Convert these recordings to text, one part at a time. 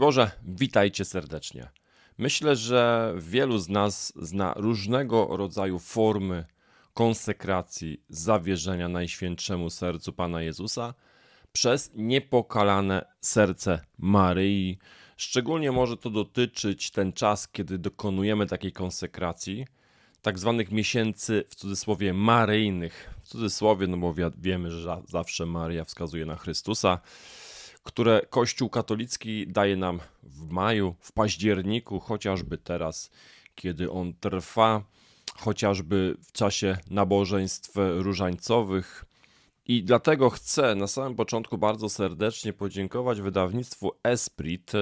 Boże, witajcie serdecznie. Myślę, że wielu z nas zna różnego rodzaju formy konsekracji, zawierzenia Najświętszemu Sercu Pana Jezusa przez niepokalane serce Maryi. Szczególnie może to dotyczyć ten czas, kiedy dokonujemy takiej konsekracji, tak zwanych miesięcy w cudzysłowie maryjnych. W cudzysłowie, no bo wi- wiemy, że za- zawsze Maria wskazuje na Chrystusa które Kościół katolicki daje nam w maju, w październiku, chociażby teraz, kiedy on trwa, chociażby w czasie nabożeństw różańcowych. I dlatego chcę na samym początku bardzo serdecznie podziękować wydawnictwu Esprit,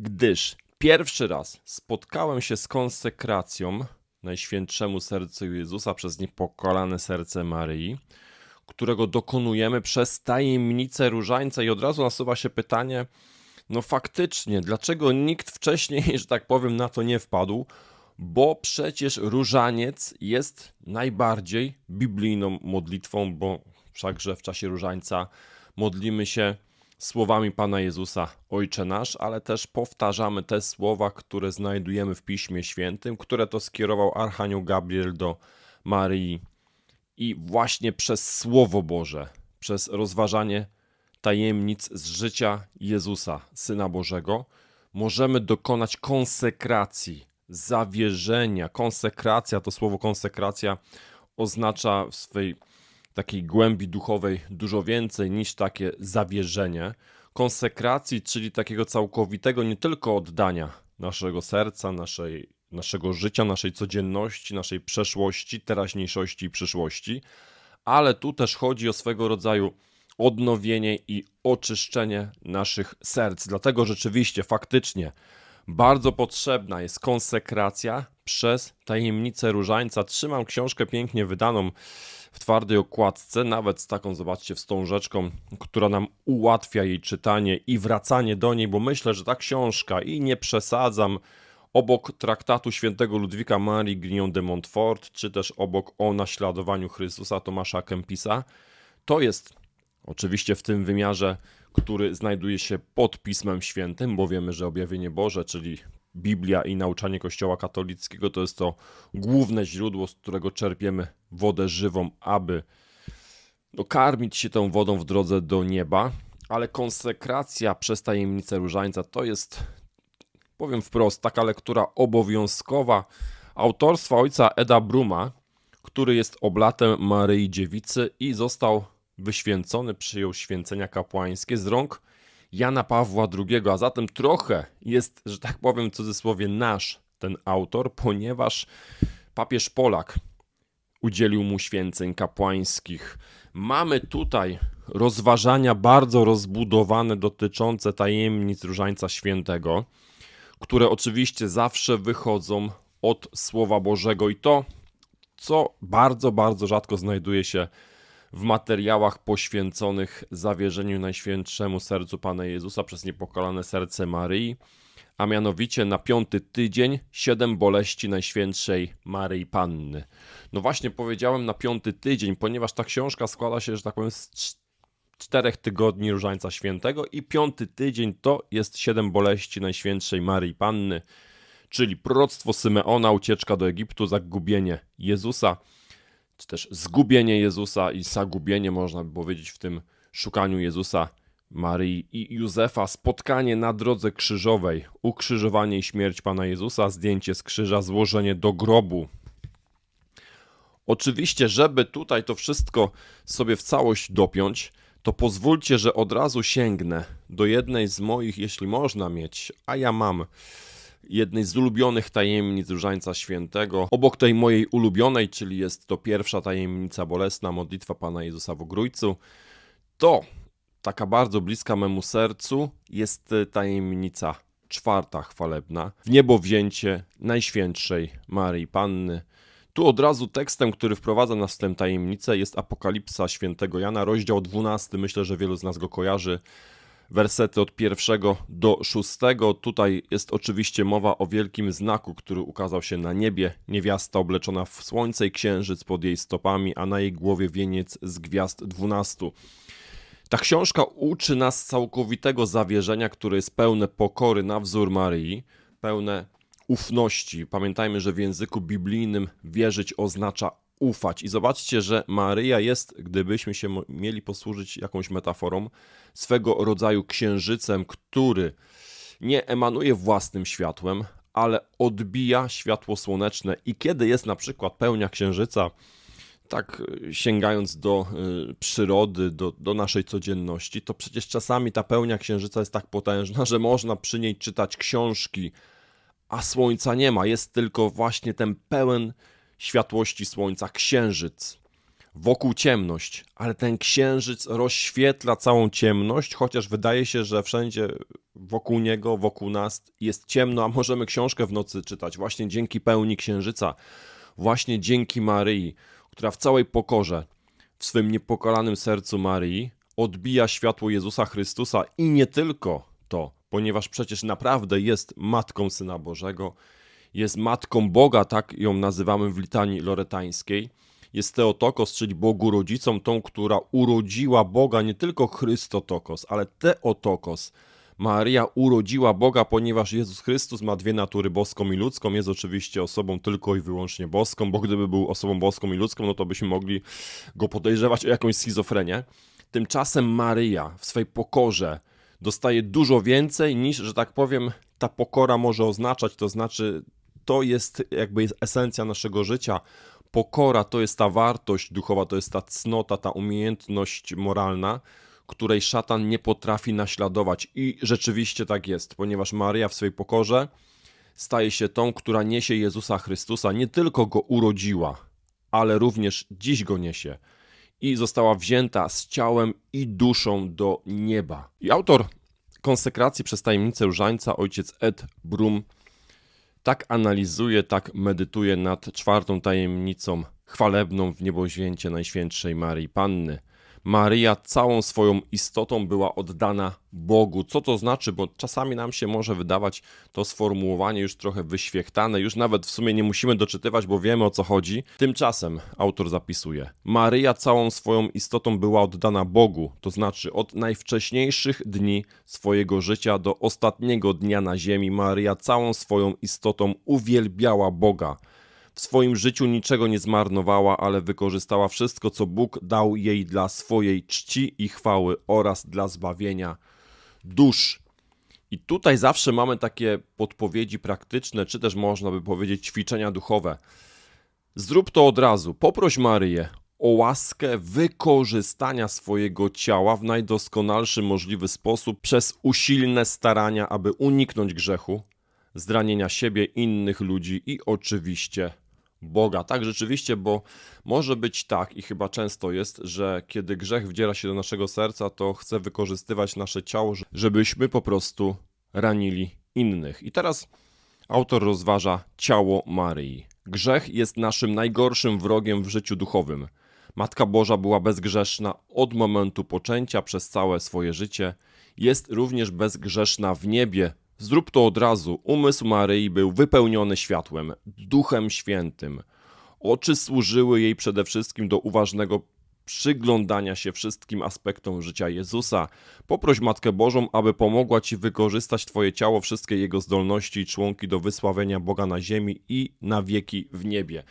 gdyż pierwszy raz spotkałem się z konsekracją Najświętszemu Sercu Jezusa przez niepokalane serce Maryi którego dokonujemy przez tajemnicę różańca i od razu nasuwa się pytanie, no faktycznie, dlaczego nikt wcześniej, że tak powiem, na to nie wpadł? Bo przecież różaniec jest najbardziej biblijną modlitwą, bo wszakże w czasie różańca modlimy się słowami Pana Jezusa, Ojcze nasz, ale też powtarzamy te słowa, które znajdujemy w Piśmie Świętym, które to skierował Archanioł Gabriel do Maryi i właśnie przez Słowo Boże, przez rozważanie tajemnic z życia Jezusa, Syna Bożego, możemy dokonać konsekracji, zawierzenia. Konsekracja, to słowo konsekracja oznacza w swej takiej głębi duchowej dużo więcej niż takie zawierzenie. Konsekracji, czyli takiego całkowitego nie tylko oddania naszego serca, naszej, naszego życia, naszej codzienności, naszej przeszłości, teraźniejszości i przyszłości, ale tu też chodzi o swego rodzaju odnowienie i oczyszczenie naszych serc. Dlatego rzeczywiście, faktycznie, bardzo potrzebna jest konsekracja przez tajemnicę różańca. Trzymam książkę pięknie wydaną w twardej okładce, nawet z taką, zobaczcie, wstążeczką, która nam ułatwia jej czytanie i wracanie do niej, bo myślę, że ta książka, i nie przesadzam, obok traktatu świętego Ludwika Marii Grignon de Montfort, czy też obok o naśladowaniu Chrystusa Tomasza Kempisa, to jest oczywiście w tym wymiarze, który znajduje się pod Pismem Świętym, bo wiemy, że objawienie Boże, czyli Biblia i nauczanie Kościoła katolickiego to jest to główne źródło, z którego czerpiemy wodę żywą, aby no, karmić się tą wodą w drodze do nieba, ale konsekracja przez tajemnicę różańca to jest, powiem wprost, taka lektura obowiązkowa autorstwa ojca Eda Bruma, który jest oblatem Maryi Dziewicy i został wyświęcony, przyjął święcenia kapłańskie z rąk Jana Pawła II, a zatem trochę jest, że tak powiem w cudzysłowie, nasz ten autor, ponieważ papież Polak udzielił mu święceń kapłańskich. Mamy tutaj rozważania bardzo rozbudowane dotyczące tajemnic Różańca Świętego, które oczywiście zawsze wychodzą od Słowa Bożego i to, co bardzo, bardzo rzadko znajduje się w materiałach poświęconych zawierzeniu Najświętszemu Sercu Pana Jezusa przez niepokalane serce Maryi, a mianowicie na piąty tydzień siedem boleści Najświętszej Maryi Panny. No właśnie powiedziałem na piąty tydzień, ponieważ ta książka składa się, że tak powiem, z czterech tygodni Różańca Świętego i piąty tydzień to jest siedem boleści Najświętszej Maryi Panny, czyli proroctwo Symeona, ucieczka do Egiptu, zagubienie Jezusa, czy też zgubienie Jezusa i zagubienie, można by powiedzieć, w tym szukaniu Jezusa, Maryi i Józefa, spotkanie na drodze krzyżowej, ukrzyżowanie i śmierć Pana Jezusa, zdjęcie z krzyża, złożenie do grobu. Oczywiście, żeby tutaj to wszystko sobie w całość dopiąć, to pozwólcie, że od razu sięgnę do jednej z moich, jeśli można mieć, a ja mam jednej z ulubionych tajemnic Różańca Świętego. Obok tej mojej ulubionej, czyli jest to pierwsza tajemnica bolesna, modlitwa Pana Jezusa w Ogrójcu, to taka bardzo bliska memu sercu jest y, tajemnica czwarta chwalebna, w niebo wzięcie Najświętszej Maryi Panny. Tu od razu tekstem, który wprowadza nas w tę tajemnicę jest Apokalipsa Świętego Jana, rozdział 12, myślę, że wielu z nas go kojarzy, wersety od pierwszego do szóstego. Tutaj jest oczywiście mowa o wielkim znaku, który ukazał się na niebie. Niewiasta obleczona w słońce i księżyc pod jej stopami, a na jej głowie wieniec z gwiazd dwunastu. Ta książka uczy nas całkowitego zawierzenia, które jest pełne pokory na wzór Maryi, pełne ufności. Pamiętajmy, że w języku biblijnym wierzyć oznacza ufać. I zobaczcie, że Maryja jest, gdybyśmy się mieli posłużyć jakąś metaforą, swego rodzaju księżycem, który nie emanuje własnym światłem, ale odbija światło słoneczne. I kiedy jest na przykład pełnia księżyca, tak y, sięgając do y, przyrody, do, do naszej codzienności, to przecież czasami ta pełnia księżyca jest tak potężna, że można przy niej czytać książki, a słońca nie ma. Jest tylko właśnie ten pełen światłości słońca, księżyc. Wokół ciemność, ale ten księżyc rozświetla całą ciemność, chociaż wydaje się, że wszędzie wokół niego, wokół nas jest ciemno, a możemy książkę w nocy czytać właśnie dzięki pełni księżyca, właśnie dzięki Maryi, która w całej pokorze, w swym niepokalanym sercu Maryi odbija światło Jezusa Chrystusa i nie tylko to, ponieważ przecież naprawdę jest Matką Syna Bożego, jest Matką Boga, tak ją nazywamy w litanii loretańskiej, jest Teotokos, czyli Bogu rodzicą, tą, która urodziła Boga, nie tylko Chrystotokos, ale Teotokos. Maria urodziła Boga, ponieważ Jezus Chrystus ma dwie natury, boską i ludzką. Jest oczywiście osobą tylko i wyłącznie boską, bo gdyby był osobą boską i ludzką, no to byśmy mogli go podejrzewać o jakąś schizofrenię. Tymczasem Maryja w swej pokorze dostaje dużo więcej niż, że tak powiem, ta pokora może oznaczać. To znaczy, to jest jakby jest esencja naszego życia. Pokora to jest ta wartość duchowa, to jest ta cnota, ta umiejętność moralna, której szatan nie potrafi naśladować. I rzeczywiście tak jest, ponieważ Maryja w swej pokorze staje się tą, która niesie Jezusa Chrystusa, nie tylko go urodziła, ale również dziś go niesie. I została wzięta z ciałem i duszą do nieba. I autor konsekracji przez tajemnicę różańca, ojciec Ed Brum, tak analizuje, tak medytuje nad czwartą tajemnicą chwalebną w nieboźwięcie Najświętszej Maryi Panny. Maryja całą swoją istotą była oddana Bogu. Co to znaczy? Bo czasami nam się może wydawać to sformułowanie już trochę wyświechtane, już nawet w sumie nie musimy doczytywać, bo wiemy o co chodzi. Tymczasem autor zapisuje: Maryja całą swoją istotą była oddana Bogu, to znaczy od najwcześniejszych dni swojego życia do ostatniego dnia na ziemi, Maryja całą swoją istotą uwielbiała Boga. W swoim życiu niczego nie zmarnowała, ale wykorzystała wszystko, co Bóg dał jej dla swojej czci i chwały oraz dla zbawienia dusz. I tutaj zawsze mamy takie podpowiedzi praktyczne, czy też można by powiedzieć ćwiczenia duchowe. Zrób to od razu. Poproś Maryję o łaskę wykorzystania swojego ciała w najdoskonalszy możliwy sposób przez usilne starania, aby uniknąć grzechu, zranienia siebie, innych ludzi i oczywiście Boga. Tak, rzeczywiście, bo może być tak i chyba często jest, że kiedy grzech wdziera się do naszego serca, to chce wykorzystywać nasze ciało, żebyśmy po prostu ranili innych. I teraz autor rozważa ciało Maryi. Grzech jest naszym najgorszym wrogiem w życiu duchowym. Matka Boża była bezgrzeszna od momentu poczęcia przez całe swoje życie. Jest również bezgrzeszna w niebie. Zrób to od razu. Umysł Maryi był wypełniony światłem, Duchem Świętym. Oczy służyły jej przede wszystkim do uważnego przyglądania się wszystkim aspektom życia Jezusa. Poproś Matkę Bożą, aby pomogła Ci wykorzystać Twoje ciało, wszystkie jego zdolności i członki do wysławienia Boga na ziemi i na wieki w niebie.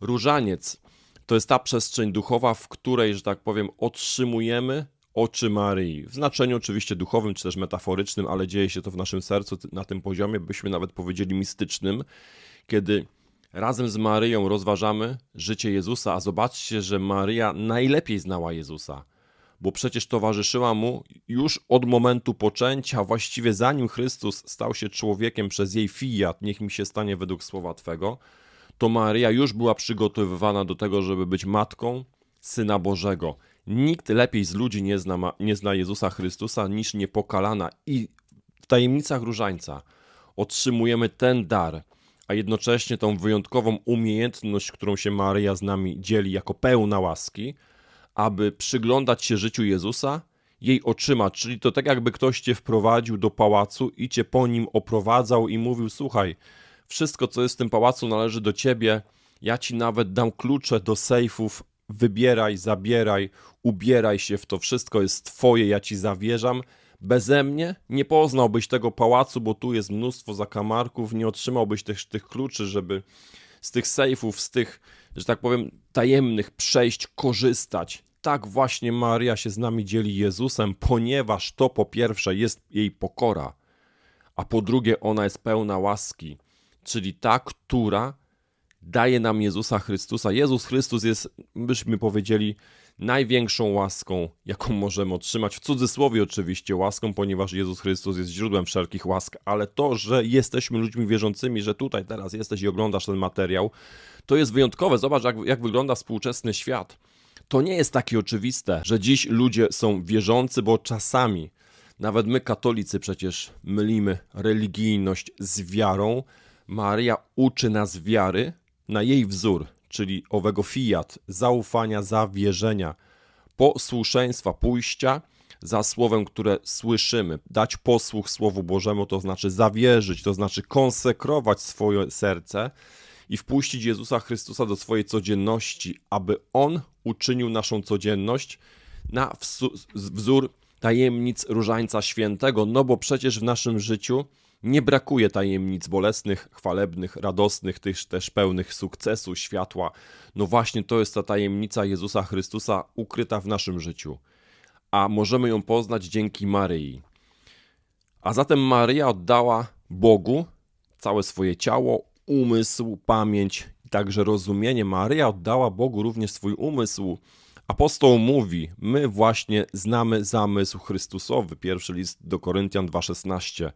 Różaniec to jest ta przestrzeń duchowa, w której, że tak powiem, otrzymujemy oczy Maryi. W znaczeniu oczywiście duchowym, czy też metaforycznym, ale dzieje się to w naszym sercu na tym poziomie, byśmy nawet powiedzieli mistycznym, kiedy razem z Maryją rozważamy życie Jezusa, a zobaczcie, że Maryja najlepiej znała Jezusa, bo przecież towarzyszyła mu już od momentu poczęcia, właściwie zanim Chrystus stał się człowiekiem przez jej fiat, niech mi się stanie według słowa Twego, to Maryja już była przygotowywana do tego, żeby być matką Syna Bożego. Nikt lepiej z ludzi nie zna, nie zna Jezusa Chrystusa niż niepokalana. I w tajemnicach różańca otrzymujemy ten dar, a jednocześnie tą wyjątkową umiejętność, którą się Maryja z nami dzieli jako pełna łaski, aby przyglądać się życiu Jezusa jej oczyma, czyli to tak jakby ktoś cię wprowadził do pałacu i cię po nim oprowadzał i mówił: Słuchaj, wszystko co jest w tym pałacu należy do ciebie. Ja ci nawet dam klucze do sejfów wybieraj, zabieraj, ubieraj się w to wszystko jest Twoje, ja Ci zawierzam. Beze mnie nie poznałbyś tego pałacu, bo tu jest mnóstwo zakamarków, nie otrzymałbyś tych, tych kluczy, żeby z tych sejfów, z tych, że tak powiem, tajemnych przejść korzystać. Tak właśnie Maria się z nami dzieli Jezusem, ponieważ to po pierwsze jest jej pokora, a po drugie ona jest pełna łaski, czyli ta, która daje nam Jezusa Chrystusa. Jezus Chrystus jest, byśmy powiedzieli, największą łaską, jaką możemy otrzymać. W cudzysłowie oczywiście łaską, ponieważ Jezus Chrystus jest źródłem wszelkich łask, ale to, że jesteśmy ludźmi wierzącymi, że tutaj teraz jesteś i oglądasz ten materiał, to jest wyjątkowe. Zobacz, jak, jak wygląda współczesny świat. To nie jest takie oczywiste, że dziś ludzie są wierzący, bo czasami nawet my, katolicy, przecież mylimy religijność z wiarą. Maria uczy nas wiary na jej wzór, czyli owego fiat, zaufania, zawierzenia, posłuszeństwa, pójścia za słowem, które słyszymy. Dać posłuch Słowu Bożemu to znaczy zawierzyć, to znaczy konsekrować swoje serce i wpuścić Jezusa Chrystusa do swojej codzienności, aby On uczynił naszą codzienność na wzór tajemnic Różańca Świętego, no bo przecież w naszym życiu nie brakuje tajemnic bolesnych, chwalebnych, radosnych, tych też pełnych sukcesu, światła. No właśnie to jest ta tajemnica Jezusa Chrystusa ukryta w naszym życiu. A możemy ją poznać dzięki Maryi. A zatem Maryja oddała Bogu całe swoje ciało, umysł, pamięć także rozumienie. Maryja oddała Bogu również swój umysł. Apostoł mówi: My właśnie znamy zamysł Chrystusowy. Pierwszy list do Koryntian 2,16.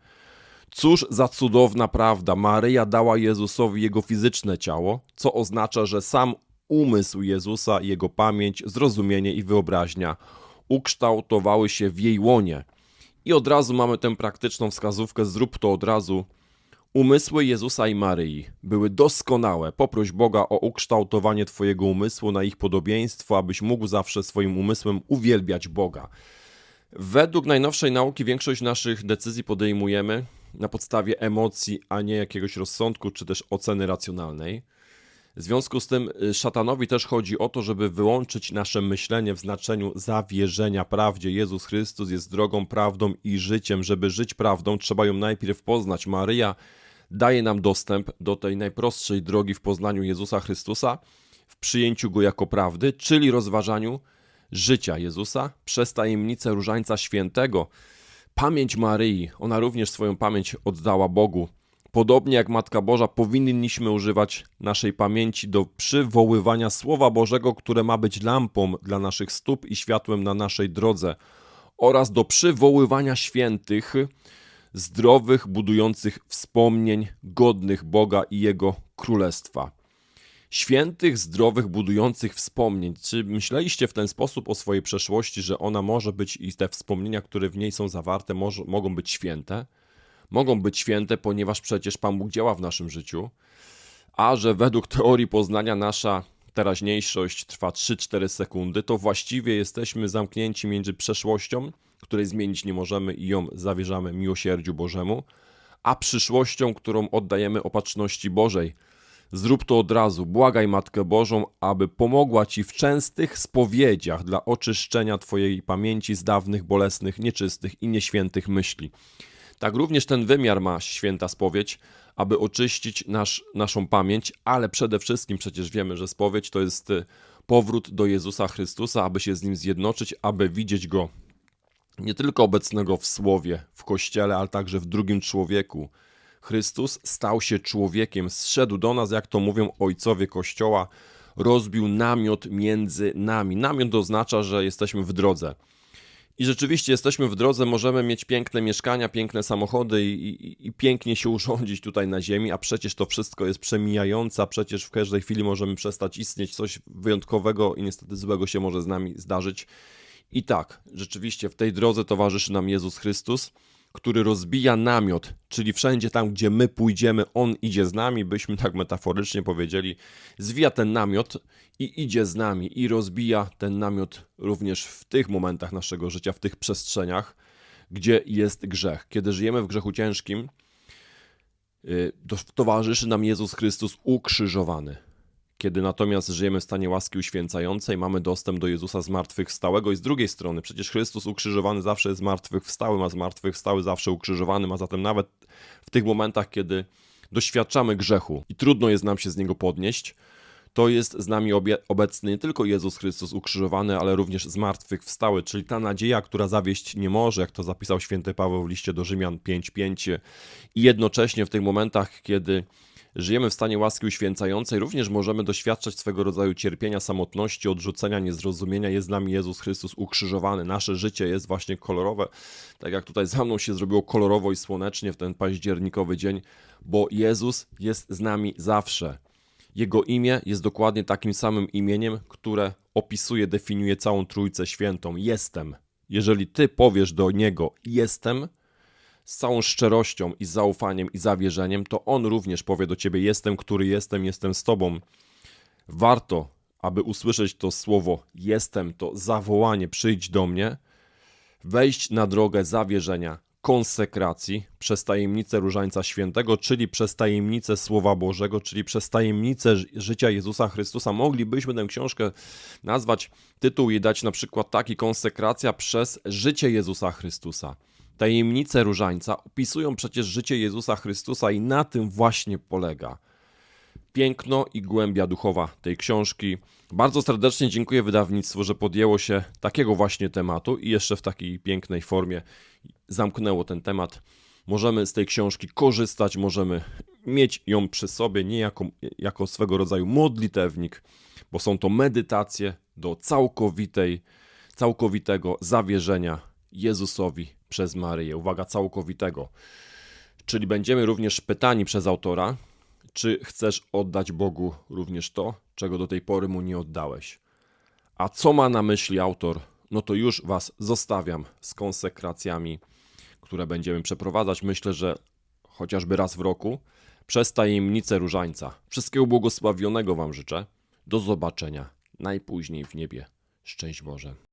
Cóż za cudowna prawda, Maryja dała Jezusowi jego fizyczne ciało, co oznacza, że sam umysł Jezusa, jego pamięć, zrozumienie i wyobraźnia ukształtowały się w jej łonie. I od razu mamy tę praktyczną wskazówkę, zrób to od razu. Umysły Jezusa i Maryi były doskonałe. Poproś Boga o ukształtowanie Twojego umysłu na ich podobieństwo, abyś mógł zawsze swoim umysłem uwielbiać Boga. Według najnowszej nauki większość naszych decyzji podejmujemy na podstawie emocji, a nie jakiegoś rozsądku czy też oceny racjonalnej. W związku z tym y, szatanowi też chodzi o to, żeby wyłączyć nasze myślenie w znaczeniu zawierzenia prawdzie. Jezus Chrystus jest drogą, prawdą i życiem. Żeby żyć prawdą, trzeba ją najpierw poznać. Maryja daje nam dostęp do tej najprostszej drogi w poznaniu Jezusa Chrystusa, w przyjęciu Go jako prawdy, czyli rozważaniu życia Jezusa przez tajemnicę Różańca Świętego, Pamięć Maryi, ona również swoją pamięć oddała Bogu. Podobnie jak Matka Boża, powinniśmy używać naszej pamięci do przywoływania Słowa Bożego, które ma być lampą dla naszych stóp i światłem na naszej drodze, oraz do przywoływania świętych, zdrowych, budujących wspomnień godnych Boga i Jego Królestwa świętych, zdrowych, budujących wspomnień. Czy myśleliście w ten sposób o swojej przeszłości, że ona może być i te wspomnienia, które w niej są zawarte, może, mogą być święte? Mogą być święte, ponieważ przecież Pan Bóg działa w naszym życiu, a że według teorii poznania nasza teraźniejszość trwa 3-4 sekundy, to właściwie jesteśmy zamknięci między przeszłością, której zmienić nie możemy i ją zawierzamy miłosierdziu Bożemu, a przyszłością, którą oddajemy opatrzności Bożej Zrób to od razu. Błagaj Matkę Bożą, aby pomogła Ci w częstych spowiedziach dla oczyszczenia Twojej pamięci z dawnych, bolesnych, nieczystych i nieświętych myśli. Tak również ten wymiar ma święta spowiedź, aby oczyścić nasz, naszą pamięć, ale przede wszystkim przecież wiemy, że spowiedź to jest y, powrót do Jezusa Chrystusa, aby się z Nim zjednoczyć, aby widzieć Go nie tylko obecnego w Słowie, w Kościele, ale także w drugim człowieku, Chrystus stał się człowiekiem, zszedł do nas, jak to mówią ojcowie Kościoła, rozbił namiot między nami. Namiot oznacza, że jesteśmy w drodze. I rzeczywiście jesteśmy w drodze, możemy mieć piękne mieszkania, piękne samochody i, i, i, pięknie się urządzić tutaj na ziemi, a przecież to wszystko jest przemijające, a przecież w każdej chwili możemy przestać istnieć, coś wyjątkowego i niestety złego się może z nami zdarzyć. I tak, rzeczywiście w tej drodze towarzyszy nam Jezus Chrystus który rozbija namiot, czyli wszędzie tam, gdzie my pójdziemy, on idzie z nami, byśmy tak metaforycznie powiedzieli, zwija ten namiot i idzie z nami i rozbija ten namiot również w tych momentach naszego życia, w tych przestrzeniach, gdzie jest grzech. Kiedy żyjemy w grzechu ciężkim, y, towarzyszy nam Jezus Chrystus ukrzyżowany. Kiedy natomiast żyjemy w stanie łaski uświęcającej, mamy dostęp do Jezusa zmartwychwstałego i z drugiej strony, przecież Chrystus ukrzyżowany zawsze jest zmartwychwstały, ma zmartwychwstały zawsze ukrzyżowany, a zatem nawet w tych momentach, kiedy doświadczamy grzechu i trudno jest nam się z niego podnieść, to jest z nami obecny nie tylko Jezus Chrystus ukrzyżowany, ale również zmartwychwstały, czyli ta nadzieja, która zawieść nie może, jak to zapisał święty Paweł w liście do Rzymian 5:5 i jednocześnie w tych momentach, kiedy żyjemy w stanie łaski uświęcającej, również możemy doświadczać swego rodzaju cierpienia, samotności, odrzucenia, niezrozumienia. Jest z nami Jezus Chrystus ukrzyżowany. Nasze życie jest właśnie kolorowe, tak jak tutaj za mną się zrobiło kolorowo i słonecznie w ten październikowy dzień, bo Jezus jest z nami zawsze. Jego imię jest dokładnie takim samym imieniem, które opisuje, definiuje całą Trójcę Świętą. Jestem. Jeżeli ty powiesz do Niego jestem, z całą szczerością i zaufaniem i zawierzeniem, to On również powie do ciebie jestem, który jestem, jestem z tobą. Warto, aby usłyszeć to słowo jestem, to zawołanie przyjdź do mnie, wejść na drogę zawierzenia, konsekracji przez tajemnicę Różańca Świętego, czyli przez tajemnicę Słowa Bożego, czyli przez tajemnicę ży- życia Jezusa Chrystusa. Moglibyśmy tę książkę nazwać, tytuł jej dać na przykład taki konsekracja przez życie Jezusa Chrystusa. Tajemnice Różańca opisują przecież życie Jezusa Chrystusa i na tym właśnie polega piękno i głębia duchowa tej książki. Bardzo serdecznie dziękuję wydawnictwu, że podjęło się takiego właśnie tematu i jeszcze w takiej pięknej formie zamknęło ten temat. Możemy z tej książki korzystać, możemy mieć ją przy sobie nie jako, jako swego rodzaju modlitewnik, bo są to medytacje do całkowitej, całkowitego zawierzenia Jezusowi przez Maryję. Uwaga, całkowitego. Czyli będziemy również pytani przez autora, czy chcesz oddać Bogu również to, czego do tej pory mu nie oddałeś. A co ma na myśli autor? No to już Was zostawiam z konsekracjami, które będziemy przeprowadzać. Myślę, że chociażby raz w roku przez tajemnicę różańca. Wszystkiego błogosławionego Wam życzę. Do zobaczenia najpóźniej w niebie. Szczęść Boże.